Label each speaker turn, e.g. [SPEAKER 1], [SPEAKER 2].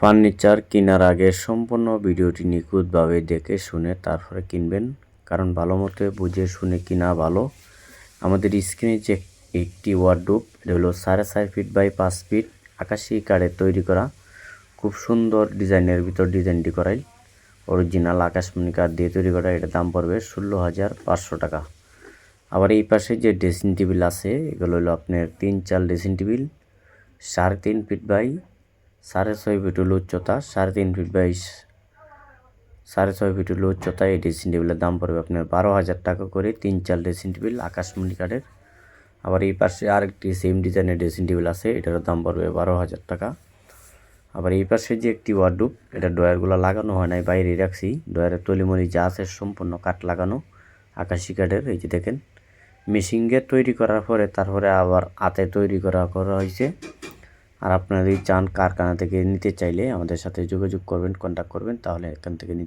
[SPEAKER 1] Furniture কেনার আগে সম্পূর্ণ ভিডিওটি নিখুঁতভাবে দেখে শুনে তারপরে কিনবেন। কারণ ভালো মতো বুঝে শুনে কিনা ভালো। আমাদের স্ক্রিনে যে একটি ওয়ার্ডরোব এটা হলো সাড়ে চার ফিট বাই পাঁচ ফিট আকাশি কাঠে তৈরি করা। খুব সুন্দর ডিজাইনের ভিতর ডিজাইনটি করাই। অরিজিনাল আকাশমণি কাঠ দিয়ে তৈরি করা এটার দাম পড়বে ষোলো হাজার পাঁচশো টাকা। আবার এই পাশে যে ড্রেসিং টেবিল আছে, এগুলো হলো আপনার তিন চাল ড্রেসিং টেবিল সাড়ে তিন ফিট বাই সাড়ে ছয় ফিট হলো উচ্চতা, সাড়ে তিন ফিট বাই সাড়ে ছয় ফিট হলো উচ্চতা, এই ড্রেসিং টেবিলের দাম পড়বে আপনার বারো হাজার টাকা করে, তিন চাল ড্রেসিং টেবিল আকাশমণি কাঠের। আবার এই পাশে আরেকটি সেম ডিজাইনের ড্রেসিং টেবিল আছে, এটারও দাম পড়বে বারো হাজার টাকা। আবার এই পাশে যে একটি ওয়ার্ডরোব এটা ডয়ারগুলো লাগানো হয় নাই বাইরে রাখছি। ডয়ারের তলিমলি যা আছে সম্পূর্ণ কাঠ লাগানো, আকাশি কাঠের, এই যে দেখেন। মেশিনকে তৈরি করার পরে, তারপরে আবার হাতে তৈরি করা করা হয়েছে। আর আপনারা যদি চান কারখানা থেকে নিতে চাইলে আমাদের সাথে যোগাযোগ করবেন কন্ট্যাক্ট করবেন, তাহলে এখান থেকে নিতে